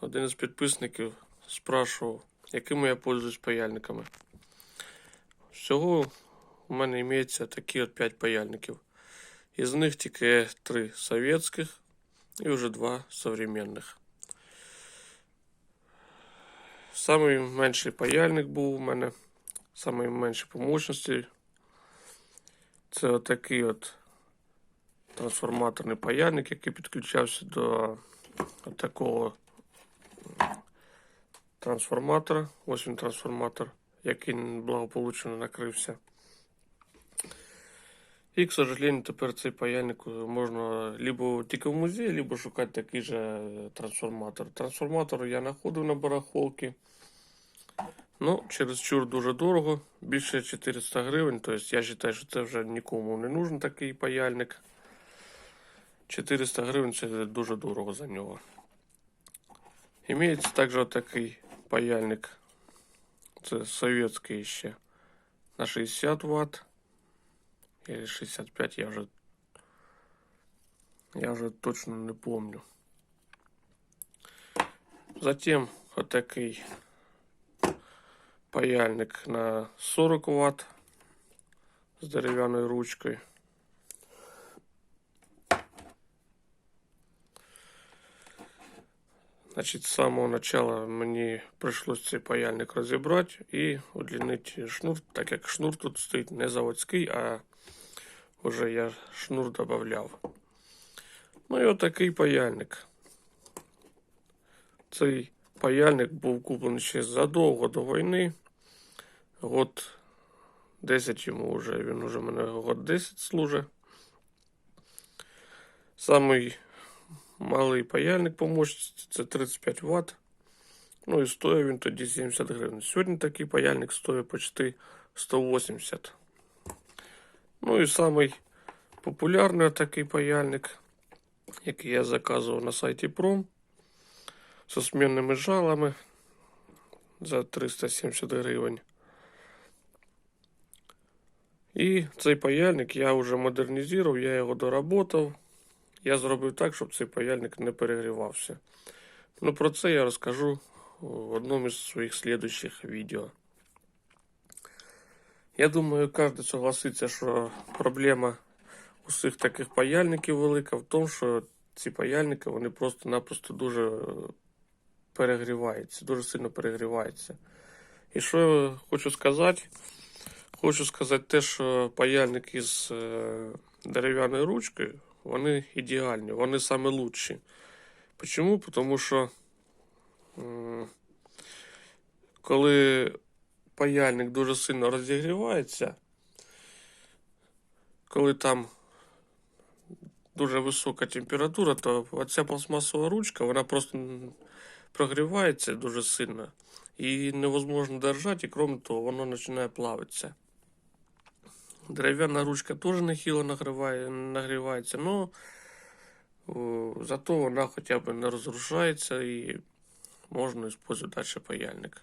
один із підписників спрашував, якими я пользуюсь паяльниками. Всього у мене імеється такі от 5 паяльників. Із них тільки 3 совєтських і вже 2 современних. Самий менший паяльник був у мене, самий по мощності. Це отакий от трансформаторний паяльник, який підключався до такого трансформатора. Ось він трансформатор, який благополучно накрився. І, к сожалению, тепер цей паяльник можна либо тільки в музеї, либо шукати такий же трансформатор. Трансформатор я знаходив на барахолці. Ну, через чур дуже дорого, більше 400 гривень. Тобто я вважаю, що це вже нікому не нужен такий паяльник. 400 гривень це дуже дорого за нього. Імеється також такий паяльник. Це совєтський ще. На 60 Вт. Или 65, я вже. Я вже точно не помню. Затем отакий паяльник на 40 Вт з дерев'яною ручкою. Значить, з самого начала мені прийшлось цей паяльник розібрати і удлінити шнур, так як шнур тут стоїть не заводський, а вже я шнур додавав. Ну і отакий паяльник. Цей паяльник був куплений ще задовго до війни. Год 10 йому вже, він уже мене год 10 служить. Самий малий паяльник по мощності це 35 Вт. Ну і стоїть він тоді 70 гривень. Сьогодні такий паяльник стоїть почти 180. Ну і самий популярний такий паяльник, який я заказував на сайті Prom з змінними жалами за 370 гривень. І цей паяльник я вже модернізував, я його доработав. Я зробив так, щоб цей паяльник не перегрівався. Ну про це я розкажу в одному із своїх слідуючих відео. Я думаю, кожен согласиться, що проблема усіх таких паяльників велика в тому, що ці паяльники вони просто-напросто дуже перегріваються, дуже сильно перегріваються. І що я хочу сказати? Хочу сказати те, що паяльник із е, дерев'яною ручкою, вони ідеальні, вони саме лучші. Чому? Тому що коли паяльник дуже сильно розігрівається, коли там дуже висока температура, то оця пластмасова ручка, вона просто прогрівається дуже сильно. І невозможно держати, і крім того, воно починає плавитися. Дерев'яна ручка теж нехило нагріває, нагрівається, але зато вона хоча б не розрушається і можна використовувати далі паяльник.